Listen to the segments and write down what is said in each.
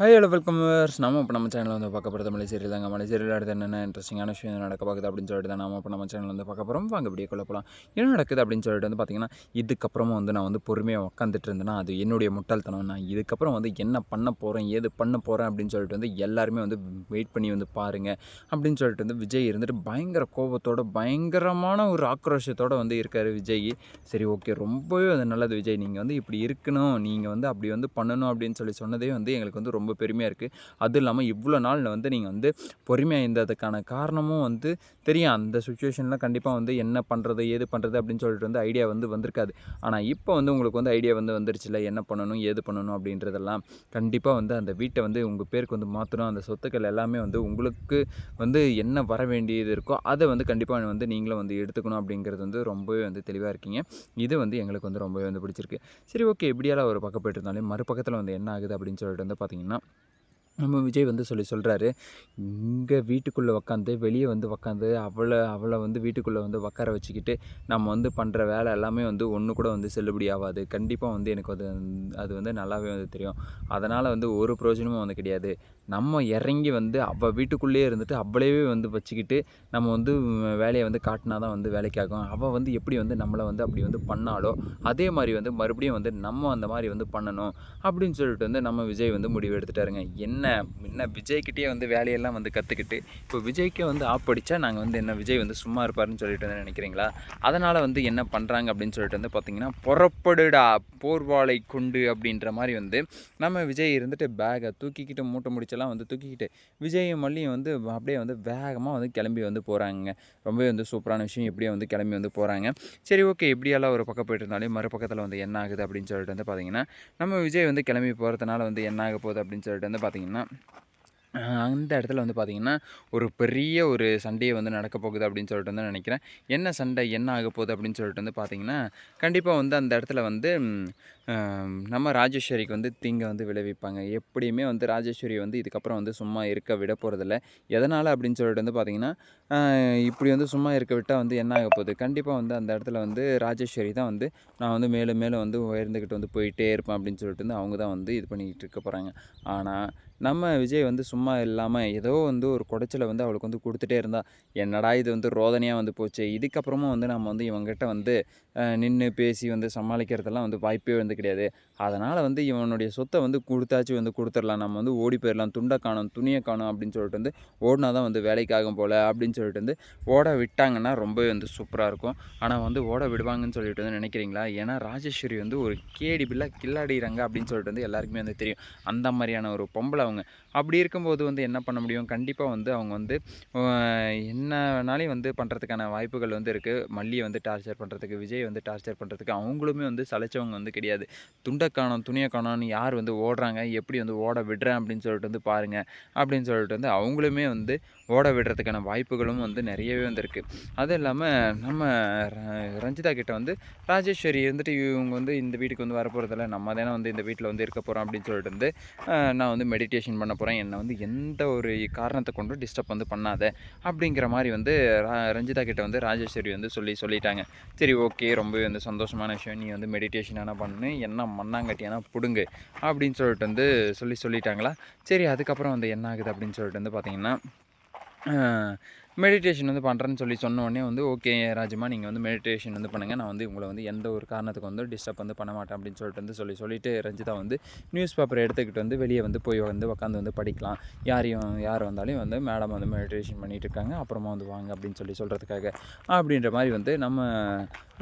Hi hello welcome viewers நம்ம இப்போ நம்ம சேனலில் வந்து பார்க்க போகிறது மலை சீரியல் தாங்க. மலை சீரியல் அடுத்து என்னென்ன இன்ட்ரெஸ்டிங்கான விஷயம் நடக்க பார்க்குது அப்படின்னு சொல்லிட்டு தான் நம்ம இப்போ நம்ம சேனலில் வந்து பார்க்க போகிறோம் வாங்க இப்படியே கொள்ள போகலாம் என்ன நடக்குது அப்படின்னு சொல்லிட்டு வந்து பார்த்தீங்கன்னா இதுக்கப்புறமா வந்து நான் வந்து பொறுமையாக உட்காந்துட்டு இருந்தேன்னா அது என்னுடைய முட்டாள்தனம். நான் இதுக்கப்புறம் வந்து என்ன பண்ண போகிறேன் ஏது பண்ண போகிறேன் அப்படின்னு சொல்லிட்டு வந்து எல்லாருமே வந்து வெயிட் பண்ணி வந்து பாருங்கள் அப்படின்னு சொல்லிட்டு வந்து விஜய் இருந்துட்டு பயங்கர கோபத்தோட பயங்கரமான ஒரு ஆக்ரோஷத்தோடு வந்து இருக்கார் விஜய். சரி ஓகே ரொம்பவே அது நல்லது விஜய். நீங்கள் வந்து இப்படி இருக்கணும். நீங்கள் வந்து அப்படி வந்து பண்ணணும் அப்படின்னு சொல்லி சொன்னதே வந்து எங்களுக்கு வந்து ரொம்ப ரொம்ப பெருமையாக இருக்குது அதுவும் இல்லாமல் இவ்வளோ நாள் வந்து நீங்கள் வந்து பொறுமையாக இருந்ததுக்கான காரணமும் வந்து தெரியும். அந்த சுச்சுவேஷனில் கண்டிப்பாக வந்து என்ன பண்ணுறது ஏது பண்ணுறது அப்படின்னு சொல்லிட்டு வந்து ஐடியா வந்து வந்திருக்காது. ஆனால் இப்போ வந்து உங்களுக்கு வந்து ஐடியா வந்து வந்துருச்சுல என்ன பண்ணணும் ஏது பண்ணணும் அப்படின்றதெல்லாம் கண்டிப்பாக வந்து அந்த வீட்டை வந்து உங்கள் பேருக்கு வந்து மாற்றணும் அந்த சொத்துக்கள் எல்லாமே வந்து உங்களுக்கு வந்து என்ன வர வேண்டியது இருக்கோ அதை வந்து கண்டிப்பாக வந்து நீங்களும் வந்து எடுத்துக்கணும் அப்படிங்கிறது வந்து ரொம்பவே வந்து தெளிவாக இருக்கீங்க. இது வந்து எங்களுக்கு வந்து ரொம்பவே வந்து பிடிச்சிருக்கு. சரி ஓகே இப்படியெல்லாம் ஒரு பக்கம் போயிட்டு இருந்தாலும் மறுபக்கத்தில் வந்து என்ன ஆகுது அப்படின்னு சொல்லிட்டு வந்து பார்த்திங்கன்னா நம்ம விஜய் வந்து சொல்லி சொல்கிறாரு இங்கே வீட்டுக்குள்ளே உக்காந்து வெளியே வந்து உக்காந்து அவளை அவளை வந்து வீட்டுக்குள்ளே வந்து உட்கார வச்சுக்கிட்டு நம்ம வந்து பண்ணுற வேலை எல்லாமே வந்து ஒன்று கூட வந்து செல்லுபடி ஆகாது. கண்டிப்பாக வந்து எனக்கு அது அது வந்து நல்லாவே வந்து தெரியும். அதனால் வந்து ஒரு பிரயோஜனமும் வந்து கிடையாது. நம்ம இறங்கி வந்து அவள் வீட்டுக்குள்ளேயே இருந்துட்டு அவளையே வந்து வச்சுக்கிட்டு நம்ம வந்து வேலையை வந்து காட்டினா தான் வந்து வேலைக்காகும். அவள் வந்து எப்படி வந்து நம்மளை வந்து அப்படி வந்து பண்ணாலோ அதே மாதிரி வந்து மறுபடியும் வந்து நம்ம அந்த மாதிரி வந்து பண்ணணும் அப்படின்னு சொல்லிட்டு வந்து நம்ம விஜய் வந்து முடிவு எடுத்துட்டாருங்க. என்ன என்ன விஜய்கிட்டயே வந்து வேலையெல்லாம் வந்து கற்றுக்கிட்டு இப்போ விஜய்க்கே வந்து ஆப் அடித்தா நாங்கள் வந்து என்ன விஜய் வந்து சும்மா இருப்பாருன்னு சொல்லிட்டு வந்து நினைக்கிறீங்களா? அதனால் வந்து என்ன பண்ணுறாங்க அப்படின்னு சொல்லிட்டு வந்து பார்த்தீங்கன்னா புறப்படுடா போர்வாளை கொண்டு அப்படின்ற மாதிரி வந்து நம்ம விஜய் இருந்துட்டு பேகை தூக்கிக்கிட்டு மூட்டை இதெல்லாம் வந்து தூக்கிக்கிட்டு விஜயும் மல்லியும் வந்து அப்படியே வந்து வேகமாக வந்து கிளம்பி வந்து போகிறாங்க ரொம்பவே வந்து சூப்பரான விஷயம். இப்படியே வந்து கிளம்பி வந்து போகிறாங்க சரி ஓகே. இப்படியெல்லாம் ஒரு பக்கம் போயிட்டு இருந்தாலே மறுபக்கத்தில் வந்து என்ன ஆகுது அப்படின்னு சொல்லிட்டு வந்து பார்த்தீங்கன்னா நம்ம விஜய் வந்து கிளம்பி போகிறதுனால வந்து என்ன ஆக போகுது அப்படின்னு சொல்லிட்டு வந்து பார்த்தீங்கன்னா அந்த இடத்துல வந்து பார்த்திங்கன்னா ஒரு பெரிய ஒரு சண்டையை வந்து நடக்க போகுது அப்படின்னு சொல்லிட்டு வந்து நினைக்கிறேன். என்ன சண்டை என்ன ஆக போகுது அப்படின்னு சொல்லிட்டு வந்து பார்த்திங்கன்னா கண்டிப்பாக வந்து அந்த இடத்துல வந்து நம்ம ராஜேஸ்வரிக்கு வந்து தீங்கை வந்து விளைவிப்பாங்க. எப்படியுமே வந்து ராஜேஸ்வரி வந்து இதுக்கப்புறம் வந்து சும்மா இருக்க விட போகிறதில்ல எதனால் அப்படின்னு சொல்லிட்டு வந்து பார்த்திங்கன்னா இப்படி வந்து சும்மா இருக்க விட்டால் வந்து என்ன ஆக போகுது? கண்டிப்பாக வந்து அந்த இடத்துல வந்து ராஜேஸ்வரி தான் வந்து நான் வந்து மேலும் மேலும் வந்து உயர்ந்துக்கிட்டு வந்து போயிட்டே இருப்பேன் அப்படின்னு சொல்லிட்டு வந்து அவங்க தான் வந்து இது பண்ணிக்கிட்டு இருக்க போகிறாங்க ஆனால் நம்ம விஜய் வந்து சும்மா இல்லாமல் ஏதோ வந்து ஒரு குடைச்சலை வந்து அவளுக்கு வந்து கொடுத்துட்டே இருந்தா என்னடா இது வந்து ரோதனையாக வந்து போச்சு? இதுக்கப்புறமும் வந்து நம்ம வந்து இவங்ககிட்ட வந்து நின்று பேசி வந்து சமாளிக்கிறதெல்லாம் வந்து வாய்ப்பே வந்து கிடையாது. அதனால் வந்து இவனுடைய சொத்தை வந்து கொடுத்தாச்சு வந்து கொடுத்துடலாம். நம்ம வந்து ஓடி போயிடலாம். துண்டை காணும் துணியை காணும் அப்படின்னு சொல்லிட்டு வந்து ஓடினா தான் வந்து வேலைக்காகும் போல் அப்படின்னு சொல்லிட்டு வந்து ஓட விட்டாங்கன்னா ரொம்பவே வந்து சூப்பராக இருக்கும். ஆனால் வந்து ஓட விடுவாங்கன்னு சொல்லிட்டு வந்து நினைக்கிறீங்களா? ஏன்னா ராஜேஸ்வரி வந்து ஒரு கேடி பிள்ளை கில்லாடிறாங்க அப்படின்னு சொல்லிட்டு வந்து எல்லாருக்குமே வந்து தெரியும். அந்த மாதிரியான ஒரு பொம்பளை அவங்க. அப்படி இருக்கும்போது வந்து என்ன பண்ண முடியும்? கண்டிப்பாக வந்து அவங்க வந்து என்ன வேணாலையும் வந்து பண்ணுறதுக்கான வாய்ப்புகள் வந்து இருக்குது மல்லியை வந்து டார்ச்சர் பண்ணுறதுக்கு விஜய் வந்து டார்ச்சர் பண்ணுறதுக்கு அவங்களுமே வந்து சளைச்சவங்க வந்து கிடையாது. துண்டை காணும் துணியை காணோம்னு யார் வந்து ஓடுறாங்க? எப்படி வந்து ஓட விடுறேன் அப்படின்னு சொல்லிட்டு வந்து பாருங்கள் அப்படின்னு சொல்லிட்டு வந்து அவங்களுமே வந்து ஓட விடுறதுக்கான வாய்ப்புகளும் வந்து நிறையவே வந்துருக்கு அதுவும் இல்லாமல் நம்ம ர- ரஞ்சிதா கிட்ட வந்து ராஜேஸ்வரி இருந்துட்டு இவங்க வந்து இந்த வீட்டுக்கு வந்து வரப்போகிறதில்ல நம்ம தானே வந்து இந்த வீட்டில் வந்து இருக்க போகிறோம் அப்படின்னு சொல்லிட்டு வந்து நான் வந்து மெடிடேஷன் பண்ண போகிறேன் என்னை வந்து எந்த ஒரு காரணத்தை கொண்டும் டிஸ்டர்ப் வந்து பண்ணாத அப்படிங்கிற மாதிரி வந்து ரா- ரஞ்சிதா கிட்ட வந்து ராஜேஸ்வரி வந்து சொல்லி சொல்லிட்டாங்க. சரி ஓகே ரொம்ப வந்து சந்தோஷமான விஷயம். நீ வந்து மெடிடேஷன் ஆனால் பண்ணு. என்ன மண்ணாங்கட்டியானா பிடுங்கு அப்படின்னு சொல்லிட்டு வந்து சொல்லி சொல்லிட்டாங்களா? சரி அதுக்கப்புறம் வந்து என்ன ஆகுது அப்படின்னு சொல்லிட்டு வந்து பார்த்திங்கன்னா மெடிடேஷன் வந்து பண்ணுறேன்னு சொல்லி சொன்ன உடனே வந்து ஓகே ராஜமா நீங்கள் வந்து மெடிடேஷன் வந்து பண்ணுங்கள் நான் வந்து உங்களை வந்து எந்த ஒரு காரணத்துக்கு வந்து டிஸ்டர்ப் வந்து பண்ண மாட்டேன் அப்படின்னு சொல்லிட்டு வந்து சொல்லி சொல்லிட்டு ரஞ்சிதா வந்து நியூஸ் பேப்பரை எடுத்துக்கிட்டு வந்து வெளியே வந்து போய் வந்து உட்காந்து வந்து படிக்கலாம். யாரையும் யார் வந்தாலும் வந்து மேடம் வந்து மெடிடேஷன் பண்ணிகிட்டு இருக்காங்க. அப்புறமா வந்து வாங்க அப்படின்னு சொல்லி சொல்கிறதுக்காக அப்படின்ற மாதிரி வந்து நம்ம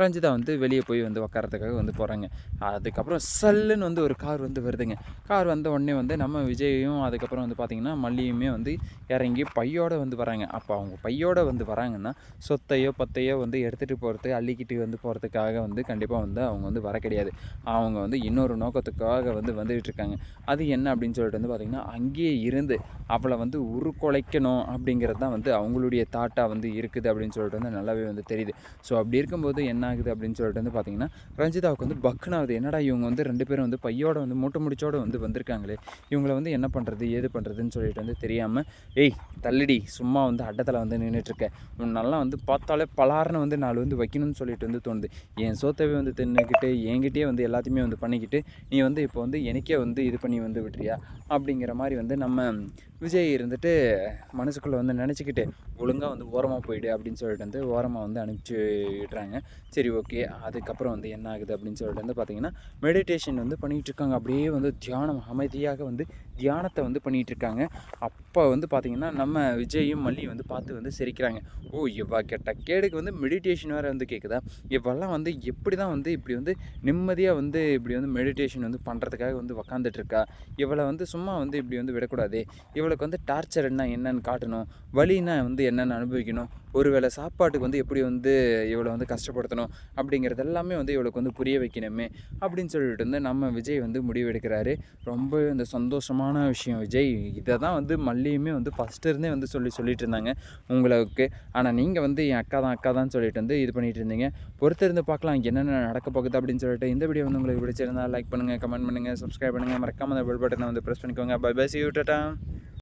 ரஞ்சிதா வந்து வெளியே போய் வந்து உட்காரத்துக்காக வந்து போகிறாங்க அதுக்கப்புறம் சல்லுன்னு வந்து ஒரு கார் வந்து வருதுங்க. கார் வந்த உடனே வந்து நம்ம விஜயும் அதுக்கப்புறம் வந்து பார்த்திங்கன்னா மல்லியுமே வந்து இறங்கி பையோடு வந்து வராங்க. அப்போ அவங்க பையோட வந்து வராங்கன்னா சொத்தையோ பத்தையோ வந்து எடுத்துகிட்டு போகிறது அள்ளிக்கிட்டு வந்து போகிறதுக்காக வந்து கண்டிப்பாக வந்து அவங்க வந்து வர கிடையாது. அவங்க வந்து இன்னொரு நோக்கத்துக்காக வந்து வந்துகிட்டு இருக்காங்க. அது என்ன அப்படின்னு சொல்லிட்டு வந்து பார்த்திங்கன்னா அங்கேயே இருந்து அவளை வந்து உருக்குலைக்கணும் அப்படிங்கிறது தான் வந்து அவங்களுடைய தாட்டாக வந்து இருக்குது அப்படின்னு சொல்லிட்டு வந்து நல்லாவே வந்து தெரியுது. ஸோ அப்படி இருக்கும்போது என்ன ஆகுது அப்படின்னு சொல்லிட்டு வந்து பார்த்திங்கன்னா ரஞ்சிதாவுக்கு வந்து பக்குனாகுது. என்னடா இவங்க வந்து ரெண்டு பேரும் வந்து பையோட வந்து மூட்டை முடிச்சோட வந்து வந்திருக்காங்களே இவங்கள வந்து என்ன பண்ணுறது ஏது பண்ணுறதுன்னு சொல்லிட்டு வந்து தெரியாமல் ஏய் தள்ளுடி சும்மா வந்து அட்டத்தில் வந்து நின்றுட்டுருக்க உன்னெல்லாம் வந்து பார்த்தாலே பலார்னு வந்து நாலு வந்து வைக்கணும்னு சொல்லிட்டு வந்து தோணுது. என் சோத்தவே வந்து தின்னுக்கிட்டு என்கிட்டயே வந்து எல்லாத்தையுமே வந்து பண்ணிக்கிட்டு நீ வந்து இப்போ வந்து எனக்கே வந்து இது பண்ணி வந்து விட்டுறியா? அப்படிங்கிற மாதிரி வந்து நம்ம விஜய் இருந்துட்டு மனசுக்குள்ளே வந்து நினச்சிக்கிட்டு ஒழுங்காக வந்து ஓரமாக போயிடு அப்படின்னு சொல்லிட்டு வந்து ஓரமாக வந்து அனுப்பிச்சி விடுறாங்க. சரி ஓகே அதுக்கப்புறம் வந்து என்ன ஆகுது அப்படின்னு சொல்லிட்டு வந்து பார்த்திங்கன்னா மெடிடேஷன் வந்து பண்ணிகிட்ருக்காங்க அப்படியே வந்து தியானம் அமைதியாக வந்து தியானத்தை வந்து பண்ணிகிட்டு இருக்காங்க. அப்போ வந்து பார்த்திங்கன்னா நம்ம விஜயும் மல்லியும் வந்து பார்த்து வந்து சிரிக்கிறாங்க. ஓ இவ்வா கெட்ட கேடுக்கு வந்து மெடிடேஷன் வேறு வந்து கேட்குதா இவெல்லாம் வந்து எப்படி தான் வந்து இப்படி வந்து நிம்மதியாக வந்து இப்படி வந்து மெடிடேஷன் வந்து பண்ணுறதுக்காக வந்து உக்காந்துட்டு இருக்கா? இவளை வந்து சும்மா வந்து இப்படி வந்து விடக்கூடாது. இவளுக்கு வந்து டார்ச்சர்னா என்னன்னு காட்டணும். வழினா வந்து என்னென்ன அனுபவிக்கணும்? ஒருவேளை சாப்பாட்டுக்கு வந்து எப்படி வந்து இவளை வந்து கஷ்டப்படுத்தணும்? அப்படிங்கிறது எல்லாமே வந்து இவளுக்கு வந்து புரிய வைக்கணுமே. அப்படின்னு சொல்லிட்டு வந்து நம்ம விஜய் வந்து முடிவெடுக்கிறாரு. ரொம்ப இந்த சந்தோஷமான விஷயம் விஜய். இதை தான் வந்து மல்லியுமே வந்து ஃபஸ்ட்டு இருந்தே வந்து சொல்லி சொல்லிட்டு இருந்தாங்க உங்களுக்கு. ஆனால் நீங்கள் வந்து என் அக்கா தான் அக்கா தான் சொல்லிட்டு வந்து இது பண்ணிட்டு இருந்தீங்க. பொறுத்திருந்து பார்க்கலாம் என்னென்ன நடக்க போகுது அப்படின்னு சொல்லிட்டு இந்த வீடியோ வந்து உங்களுக்கு பிடிச்சிருந்தா லைக் பண்ணுங்கள் கமெண்ட் பண்ணுங்கள் சப்ஸ்கிரைப் பண்ணுங்கள் மறக்காமல் அந்த பெல் பட்டனை வந்து ப்ரெஸ் பண்ணிக்கோங்க. Bye bye see you tata